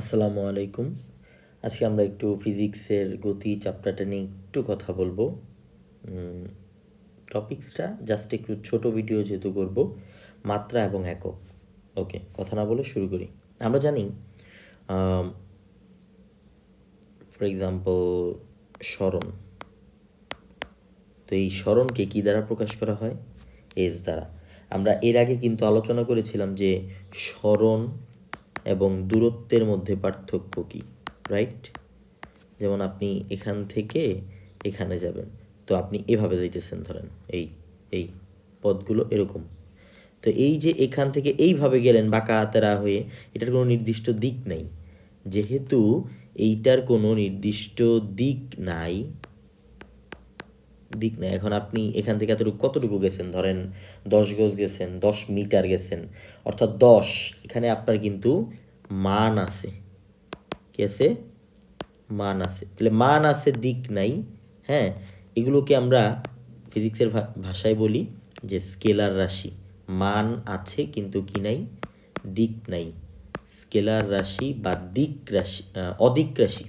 আসসালামু আলাইকুম। আজকে আমরা একটু ফিজিক্সের গতি চ্যাপ্টারটা নিয়ে একটু কথা বলব। টপিক্সটা জাস্ট একটু ছোট ভিডিও যেহেতু করব, মাত্রা এবং একক। ওকে কথা না বলে শুরু করি। আমরা জানি ফর এক্সাম্পল স্মরণ। তো এই স্মরণকে কী দ্বারা প্রকাশ করা হয়? এস দ্বারা। আমরা এর আগে কিন্তু আলোচনা করেছিলাম যে স্মরণ এবং দূরত্বের মধ্যে পার্থক্য কী রাইট যেমন আপনি এখান থেকে এখানে যাবেন, তো আপনি এভাবে যাইতেছেন ধরেন, এই এই পথগুলো এরকম। তো এই যে এখান থেকে এইভাবে গেলেন বাঁকা তেরা হয়ে, এটার কোনো নির্দিষ্ট দিক নাই। যেহেতু এইটার কোনো নির্দিষ্ট দিক নাই দিক নাই। এখন আপনি এখান থেকে এতটুকু কতটুকু গেছেন? ধরেন দশ গজ গেছেন, দশ মিটার গেছেন, অর্থাৎ দশ। এখানে আপনার কিন্তু মান আছে কি আছে? মান আছে তাহলে মান আছে দিক নাই হ্যাঁ? এগুলোকে আমরা ফিজিক্সের ভাষায় বলি যে স্কেলার রাশি। মান আছে কিন্তু কি নাই? দিক নাই। স্কেলার রাশি বা দিক রাশি অদিক রাশি।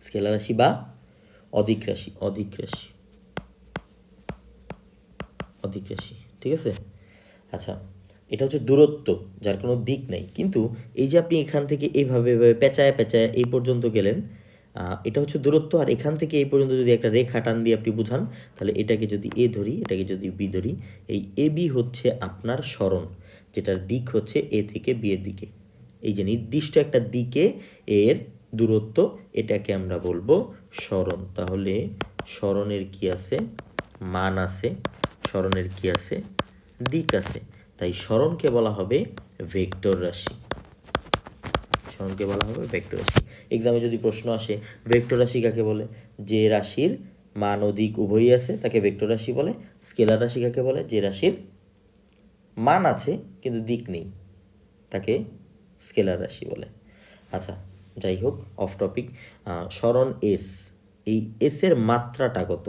স্কেলার রাশি বা অধিক রাশি অধিক রাশি। অধিক রাশি, ঠিক আছে? আচ্ছা এটা হচ্ছে দূরত্ব, যার কোনো দিক নেই। কিন্তু এই যে আপনি এখান থেকে এইভাবে, এভাবে পেঁচায় পেঁচায় এই পর্যন্ত গেলেন এটা হচ্ছে দূরত্ব। আর এখান থেকে এই পর্যন্ত যদি একটা রেখা টান দিয়ে আপনি বুঝান, তাহলে এটাকে যদি এ ধরি, এটাকে যদি বি ধরি, এই এ বি হচ্ছে আপনার স্মরণ, যেটার দিক হচ্ছে এ থেকে বি এর দিকে। এই যে নির্দিষ্ট একটা দিকে এর দূরত্ব, এটাকে আমরা বলব স্মরণ। তাহলে স্মরণের কি আছে? মান আছে, স্মরণের কি আছে? দিক আছে। তাই স্মরণকে বলা হবে ভেক্টর রাশি। স্মরণকে বলা হবে ভেক্টর রাশি। এক্সামে যদি প্রশ্ন আসে, ভেক্টর রাশি কাকে বলে? যে রাশির মান দিক উভয়ই আছে, তাকে ভেক্টর রাশি বলে। স্কেলার রাশি কাকে বলে? যে রাশির মান আছে, কিন্তু দিক নেই, তাকে স্কেলার রাশি বলে। আচ্ছা যাই হোক অফ টপিক স্মরণ এস এই এসের মাত্রাটা কত?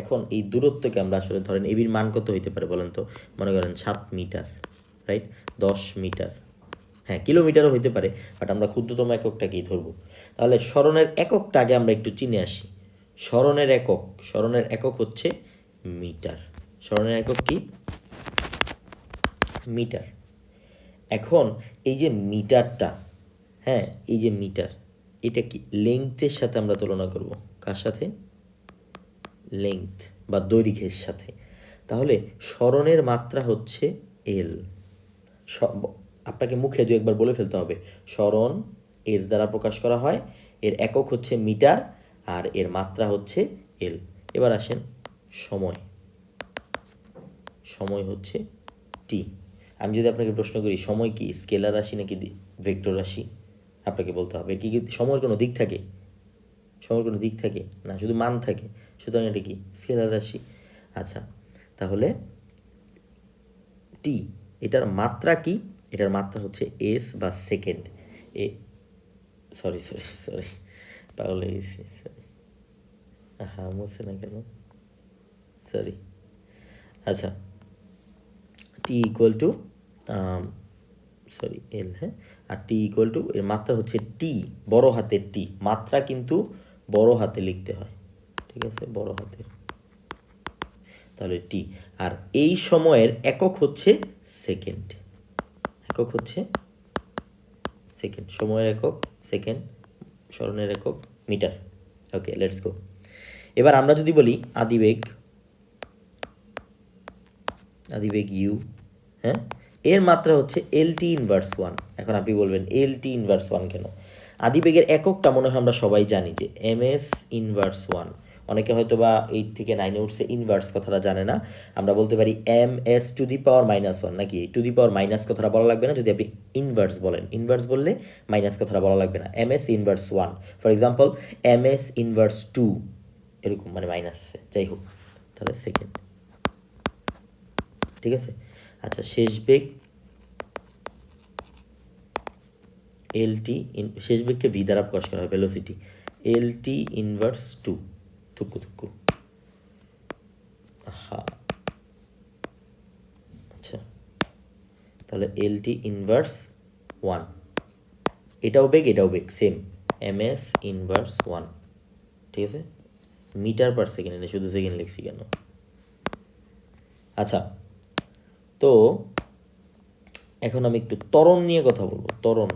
এখন এই দূরত্বকে আমরা আসলে ধরেন এবির মান কত হইতে পারে বলেন তো? মনে করেন সাত মিটার রাইট দশ মিটার। হ্যাঁ কিলোমিটারও হইতে পারে বাট আমরা ক্ষুদ্রতম এককটাকেই ধরবো। তাহলে স্মরণের এককটা আগে আমরা একটু চিনে আসি। স্মরণের একক স্মরণের একক হচ্ছে মিটার। স্মরণের একক কি? মিটার। এখন এই যে মিটারটা হ্যাঁ এই যে মিটার, এটা কি লেংথের সাথে আমরা তুলনা করব? কার সাথে? লেংথ বা দৈর্ঘ্যের সাথে। তাহলে স্মরণের মাত্রা হচ্ছে এল আপনাকে মুখে দু একবার বলে ফেলতে হবে। স্মরণ এস দ্বারা প্রকাশ করা হয়, এর একক হচ্ছে মিটার আর এর মাত্রা হচ্ছে এল এবার আসেন সময়। সময় হচ্ছে টি আমি যদি আপনাকে প্রশ্ন করি, সময় কি? স্কেলার রাশি নাকি ভেক্টর রাশি? আপনাকে বলতে হবে। কি, সময়ের কোনো দিক থাকে? সময়ের কোনো দিক থাকে? না, শুধু মান থাকে। সুতরাং এটা কি? স্কেলার রাশি। আচ্ছা তাহলে টি এটার মাত্রা কি? এটার মাত্রা হচ্ছে এস বা সেকেন্ড এ সরি সরি সরি পাগল হয়ে গেছি সরি হ্যাঁ মুছে না কেন? সরি আচ্ছা T equal to sorry L হ্যাঁ? আর টি ইকুয়াল টু এর মাত্রা হচ্ছে টি বড় হাতের টি মাত্রা কিন্তু বড় হাতে লিখতে হয়। ঠিক আছে, বড় হাতের। তাহলে টি আর এই সময়ের একক হচ্ছে সেকেন্ড একক হচ্ছে সেকেন্ড সময়ের একক সেকেন্ড স্মরণের একক, মিটার। ওকে লেটস গো এবার আমরা যদি বলি আদিবেগ আদিবেগ ইউ হ্যাঁ? এর মাত্রা হচ্ছে এল টি ইনভার্স ওয়ান এখন আপনি বলবেন এল টি ইনভার্স ওয়ান কেন? আদিবেগের এককটা মনে হয় আমরা সবাই জানি যে এম এস ইনভার্স ওয়ান অনেকে হয়তো বা এইট থেকে নাইনে উঠছে ইনভার্স কথাটা জানে না। আমরা বলতে পারি M S to the power minus one নাকি? টু দি পাওয়ার মাইনাস কথাটা বলা লাগবে না, যদি আপনি ইনভার্স বলেন। ইনভার্স বললে মাইনাস কথাটা বলা লাগবে না। M S inverse one for example M S inverse two এরকম মানে মাইনাস আছে। যাই হোক, তাহলে সেকেন্ড ঠিক আছে? আচ্ছা শেষ বেগ এল টি শেষ বেগকে ভি দ্বারা প্রকাশ করা হয় velocity L T inverse two থুকু থুকু হা আচ্ছা। তাহলে এল টি ইনভার্স ওয়ান এটাও বেগ এটাও বেগ same M S inverse one ঠিক আছে? মিটার পার সেকেন্ড এটা শুধু সেকেন্ড লিখছি কেন? আচ্ছা। তো, এখন আমি একটু ত্বরণ নিয়ে কথা বলব, ত্বরণ।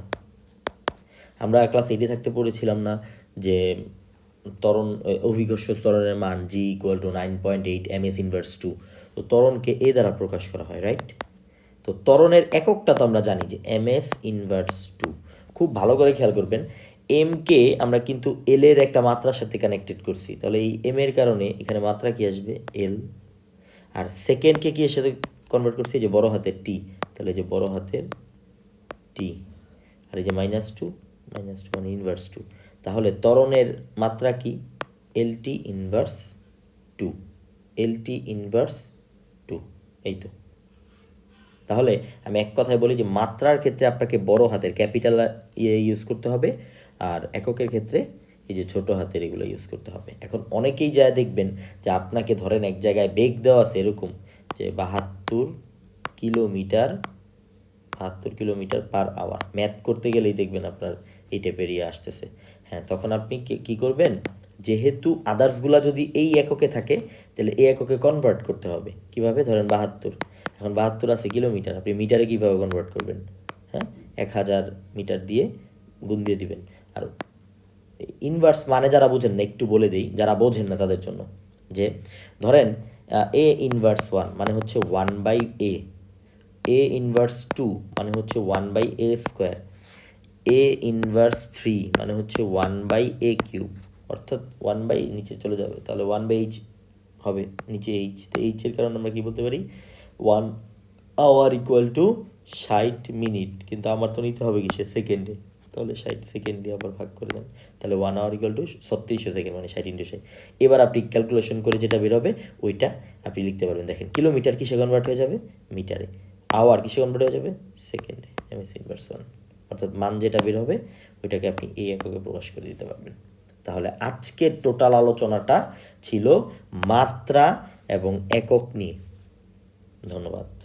আমরা ক্লাস এইটে থাকতে পড়েছিলাম না যে ত্বরণ অভিঘর্ষ ত্বরণের মান G equal to nine point eight M S inverse two তো ত্বরণকে এ দ্বারা প্রকাশ করা হয় রাইট তো ত্বরণের এককটা তো আমরা জানি যে এম এস ইনভার্স টু খুব ভালো করে খেয়াল করবেন এম কে আমরা কিন্তু এল এর একটা মাত্রার সাথে কানেক্টেড করছি। তাহলে এই এম এর কারণে এখানে মাত্রা কি আসবে? এল আর সেকেন্ডকে কি এর সাথে কনভার্ট করছি? যে বড় হাতের টি তাহলে যে বড় হাতের টি আর এই যে মাইনাস টু মাইনাস টু মানে ইনভার্স টু তাহলে ত্বরণের মাত্রা কি? L T inverse two L T inverse two এই তো। তাহলে আমি এক কথায় বলি যে মাত্রার ক্ষেত্রে আপনাকে বড় হাতের ক্যাপিটাল ইয়ে ইউজ করতে হবে আর এককের ক্ষেত্রে এই যে ছোট হাতের এগুলো ইউজ করতে হবে। এখন অনেকেই যা দেখবেন যে আপনাকে ধরেন এক জায়গায় বেগ দেওয়া আছে এরকম যে বাহাত্তর কিলোমিটার বাহাত্তর কিলোমিটার পার আওয়ার ম্যাথ করতে গেলেই দেখবেন আপনার এইটা পেরিয়ে আসতেছে। হ্যাঁ তখন আপনি কি- করবেন? যেহেতু আদার্সগুলা যদি এই এককে থাকে, তাহলে এই এককে কনভার্ট করতে হবে। কীভাবে? ধরেন বাহাত্তর। এখন বাহাত্তর আছে কিলোমিটার। আপনি মিটারে কীভাবে কনভার্ট করবেন? হ্যাঁ এক হাজার মিটার দিয়ে গুণ দিয়ে দিবেন। আর ইনভার্স মানে যারা বোঝেন না, একটু বলে দিই, যারা বোঝেন না তাদের জন্য। যে ধরেন এ ইনভার্স ওয়ান মানে হচ্ছে one by A A inverse two মানে হচ্ছে one by A square A inverse three মানে হচ্ছে ওয়ান বাই এ কিউব অর্থাৎ ওয়ান বাই নিচে চলে যাবে, তাহলে ওয়ান বাই এইচ হবে নিচে এইচ তো এইচের কারণে আমরা কি বলতে পারি? ওয়ান আওয়ার ইকুয়াল টু ষাট মিনিট কিন্তু আমার তো নিতে হবে কিসে? সেকেন্ডে তাহলে ষাট সেকেন্ড দিয়ে আবার ভাগ করে দেন। তাহলে ওয়ান আওয়ার ইকুয়াল টু ছত্রিশশো সেকেন্ড মানে ষাট ইন্টু ষাট। এবার আপনি ক্যালকুলেশন করে যেটা বেরোবে, ওইটা আপনি লিখতে পারবেন। দেখেন কিলোমিটার কিসে কনভার্ট হয়ে যাবে? মিটারে আওয়ার কিসে কনভার্ট হয়ে যাবে? সেকেন্ডে এম এস ইনভার্স ওয়ান অর্থাৎ মান যেটা বের হবে, ওইটাকে আপনি এই এককে প্রকাশ করে দিতে পারবেন। তাহলে আজকের টোটাল আলোচনাটা ছিল মাত্রা এবং একক নিয়ে। ধন্যবাদ।